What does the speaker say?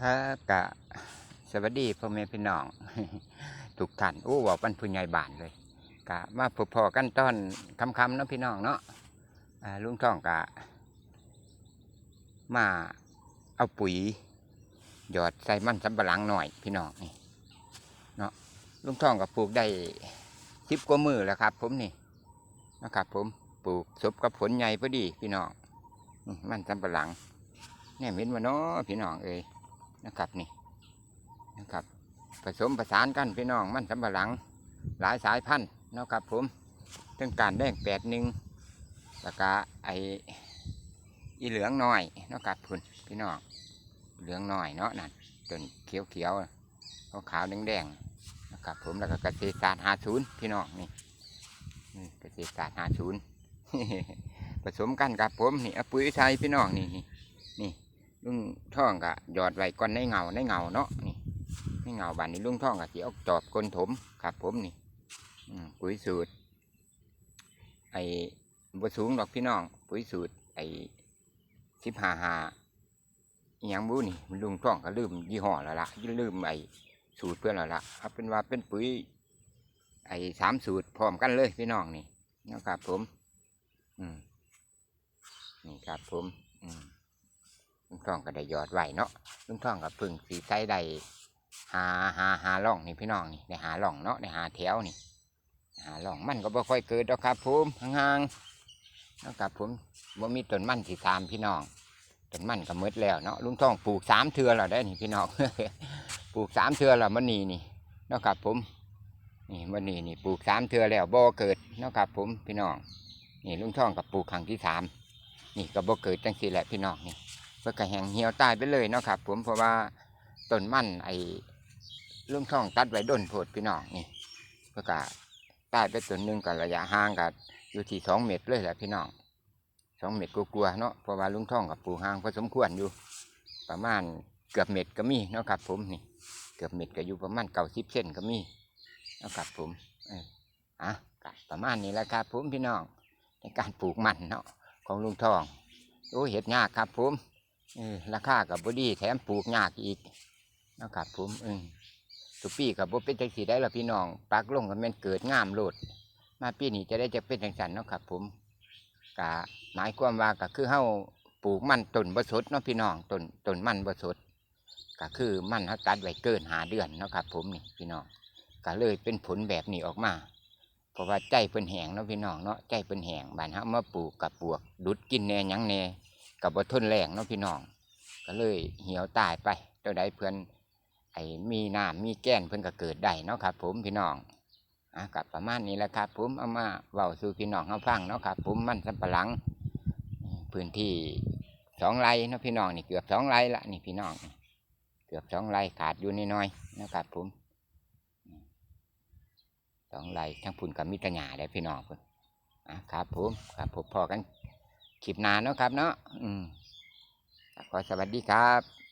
ครับกะสวัสดีพ่อแม่พี่น้องทุกท่านโอ้บอกวันผู้ใหญ่บ้านเลยกะมาพบพอกันตอนคำๆเนาะพี่น้องเนาะลุงท่องกะ มาเอาปุ๋ย หยอดใส่มันสำปะหลังหน่อยพี่น้องนี่เนาะลุงท่องกับปลูกได้สิบกว่ามือแล้วครับ ผมนี่นะครับผมปลูกสบกับผลใหญ่พอดีพี่น้องมมันสำปะหลังเนี่ยเห็นว่าเนาะพี่น้องเอ้ย นะครับนี่นะครับผสมประสานกันพี่น้องมันสำปะหลังหลายสายพันธุ์นะครับผมทั้งการแดงแปดหนึ่งแล้วก็ไออีเหลืองหน้อยนะครับคุณพี่น้องเหลืองหน้อยเนาะนั่นจนเขียวเขียวขาวขาวแดงแดงๆนะครับผมแล้วก็เกษตรศาสตร์หาศูนย์พี่น้องนี่เกษตรศาสตร์หาศูนย์ผสมกันครับผมนี่อปุ๋ยใส่พี่น้องนี่นี่ ท่องกะหยอดไว้ก่อนในเงาในเงาเนาะนี่ในเงาบานนี้ลุงท่องกะที่เอาจอบก้นถมครับผมนี่ปุ๋ยสูตร ไอ้บสูงดอกพี่น้อง ปุ๋ยสูตร ไอ้สิบห้าหาอหยังบู้นี่ลุงท่องก็ลืมยี่ห้อแล้วละลืมไอ้สูตรเพื่อนแล้วละเอาเป็นว่าเป็นปุ๋ย ไอ้สามสูตรพร้อมกันเลยพี่น้องนี่นะครับผม อืมนี่ครับผม อืม ลุงทองก็ได้ยอดไหวเนาะลุงทองก็พึ่งสีใส่ได้หาหาหาล่องนี่พี่น้องนี่ได้หาล่องเนาะได้หาแถวนี่ หาล่องมันก็บ่ค่อยเกิดดอกครับผมห่างๆเนาะครับผมบ่มีต้นมันสีตามพี่น้องต้นมันก็หมดแล้วเนาะลุงทองปลูกสามเทือแล้วได้นี่พี่น้องปลูกสามเทือแล้วมันนี่นี่เนาะครับผมนี่มันนี่นี่ปลูกสามเทือแล้วบ่เกิดเนาะครับผมพี่น้องนี่ลุงทองกับปลูกครั้งที่สามนี่ก็บ่เกิดจังสี่แหละพี่น้องนี่ พื่อกระแหงเหี่ยวตายไปเลยเนาะครับ ผมเพราะว่าต้นมันไอ้ลุงช่องตัดไว้ด้นโพดพี่น้องนี่เพื่อกะตายไปต้นหนึงกับระยะห่างกับอยู่ที่สองเมตรเลยแหละพี่น้องสองเมตรกลัวๆเนาะเพราะว่าลุงท่องกับปูห่างพอสมควรอยู่ ประมาณเกือบเมตรก็มีเนาะครับ ผมนี่ เกือบเมตรก็อยู่ประมาณเก้าสิบเซนก็มีเนาะครับผมเอออะก็ประมาณนี้แหละครับผมพี่น้องในการปลูกมันเนาะของลุงทองโอ้เห็ดยากครับผม เออราคากับบดีแถมปลูกยากอีกนะครับผมเออทุกปีกับบ่เป็นจังสีได้ละพี่น้องปักลงกันแม่นเกิดงามโลด มาปีนี้จะได้จะเป็นจังสันนะครับผมกะหมายความว่าก็คือเฮาปลูกมันต้นบสดเนาะพี่น้องต้นต้นมันบสดก็คือมันเฮาตัดไว้เกินหาเดือนนะครับผมนี่พี่น้องก็เลยเป็นผลแบบนี้ออกมา เพราะว่าใจเพิ่นแหงเนาะพี่น้องเนาะใจเพิ่นแหงบ้านเฮามาปลูกกับปลวก ดุดกินแน่ยังแน่ กับ่ทนแรงเนาะพี่น้อง ก็เลยเหี่ยวตายไปตัวใดเพื่อนไอ้มีน้ำมีแก้นเพื่อนก็เกิดได้เนาะครับ ผมพี่น้องอะกับประมาณนี้แหละครับ ผมเอามาเว้าสู่พี่น้องเขาฟังเนาะครับ ผมมันสำปะหลัง พื้นที่สองไร่เนาะพี่น้องนี่เกือบสองไร่ละนี่พี่น้อง เกือบสองไร่ขาดอยู่นิดหน่อยๆนะครับผมสองไร่ทั้งพุ่นกับมิตรหยาได้พี่น้องพิ่นอะครับผมครับพบพอกัน คลิปหน้าเนาะครับเนาะอืมขอสวัสดีครับ